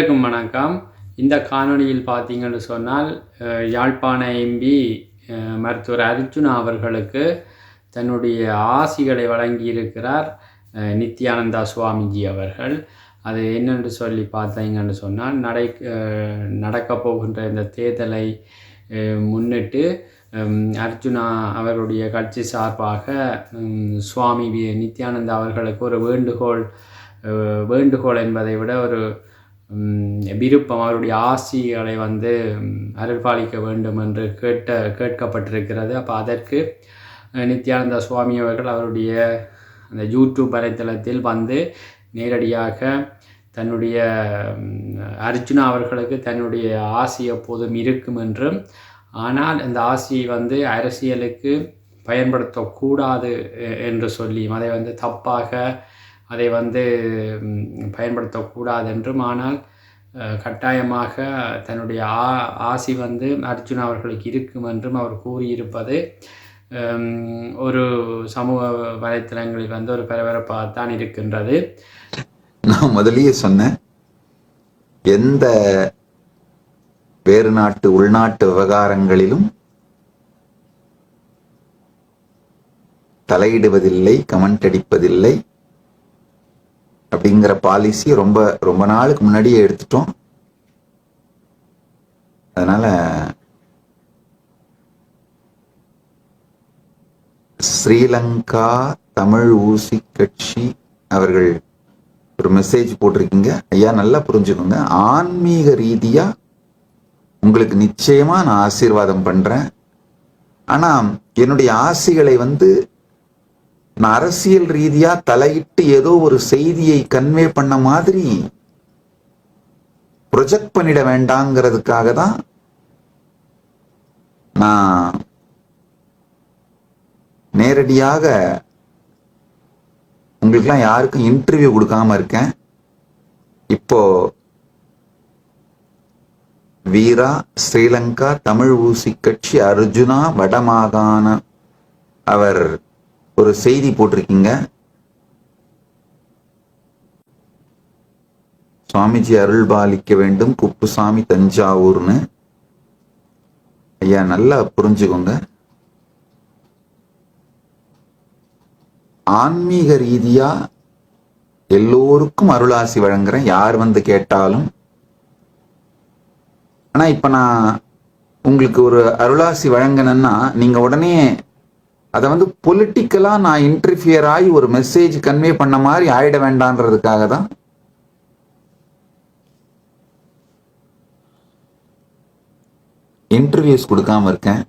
அனைவருக்கும் வணக்கம். இந்த காணொளியில் பார்த்தீங்கன்னு சொன்னால் யாழ்ப்பாண எம்பி மருத்துவர் அர்ஜுனா அவர்களுக்கு தன்னுடைய ஆசிகளை வழங்கியிருக்கிறார் நித்யானந்தா சுவாமிஜி அவர்கள். அது என்னென்று சொல்லி பார்த்தீங்கன்னு சொன்னால் நடை நடக்கப் போகின்ற இந்த தேர்தலை முன்னிட்டு அர்ஜுனா அவர்களுடைய கட்சி சார்பாக சுவாமி நித்யானந்தா அவர்களுக்கு ஒரு வேண்டுகோள் வேண்டுகோள் என்பதை விட ஒரு விருப்பம் அவருடைய ஆசிகளை வந்து அருள்பாலிக்க வேண்டும் என்று கேட்ட கேட்கப்பட்டிருக்கிறது. அப்போ அதற்கு நித்யானந்த சுவாமி அவர்கள் அவருடைய அந்த யூடியூப் வலைத்தளத்தில் வந்து நேரடியாக தன்னுடைய அர்ஜுனா அவர்களுக்கு தன்னுடைய ஆசி எப்போதும் இருக்கும் என்றும் ஆனால் இந்த ஆசியை வந்து அரசியலுக்கு பயன்படுத்தக்கூடாது என்று சொல்லி அதை வந்து தப்பாக அதை வந்து பயன்படுத்தக்கூடாதென்றும் பயன்படுத்தக்கூடாது என்றும் ஆனால் கட்டாயமாக தன்னுடைய ஆ ஆசி வந்து அர்ஜுன் அவர்களுக்கு இருக்கும் என்றும் அவர் கூறியிருப்பது ஒரு சமூக வலைத்தளங்களில் வந்து ஒரு பரபரப்பாகத்தான் இருக்கின்றது. நான் முதலியே சொன்னேன் எந்த வேறு நாட்டு உள்நாட்டு விவகாரங்களிலும் தலையிடுவதில்லை கமெண்ட் அடிப்பதில்லை அப்படிங்கிற பாலிசி ரொம்ப ரொம்ப நாளுக்கு முன்னாடியே எடுத்துட்டோம். அதனால ஸ்ரீலங்கா தமிழ் ஊசி கட்சி அவர்கள் ஒரு மெசேஜ் போட்டிருக்கீங்க. ஐயா நல்லா புரிஞ்சுக்கோங்க. ஆன்மீக ரீதியா உங்களுக்கு நிச்சயமா நான் ஆசீர்வாதம் பண்றேன். ஆனா என்னுடைய ஆசிகளை வந்து நான் அரசியல் ரீதியா தலையிட்டு ஏதோ ஒரு செய்தியை கன்வே பண்ண மாதிரி ப்ரொஜெக்ட் பண்ணிட வேண்டாங்கிறதுக்காக தான் நான் நேரடியாக உங்களுக்கெல்லாம் யாருக்கும் இன்டர்வியூ கொடுக்காம இருக்கேன். இப்போ வீரா ஸ்ரீலங்கா தமிழ் ஊசி கட்சி அர்ஜுனா வடமாகாண அவர் ஒரு செய்தி போட்டிருக்கீங்க. சுவாமிஜி அருள் பாலிக்க வேண்டும். குப்புசாமி தஞ்சாவூர்னு. ஐயா நல்லா புரிஞ்சுக்கோங்க. ஆன்மீக ரீதியா எல்லோருக்கும் அருளாசி வழங்குறேன். யார் வந்து கேட்டாலும். ஆனா இப்ப நான் உங்களுக்கு ஒரு அருளாசி வழங்கினேன்னா நீங்க உடனே அதை வந்து பொலிட்டிக்கலா நான் இன்டர்ஃபியர் ஆகி ஒரு மெசேஜ் கன்வே பண்ண மாதிரி ஆயிட வேண்டான்றதுக்காக தான். இன்டர்வியூஸ் கொடுக்காம இருக்கேன்.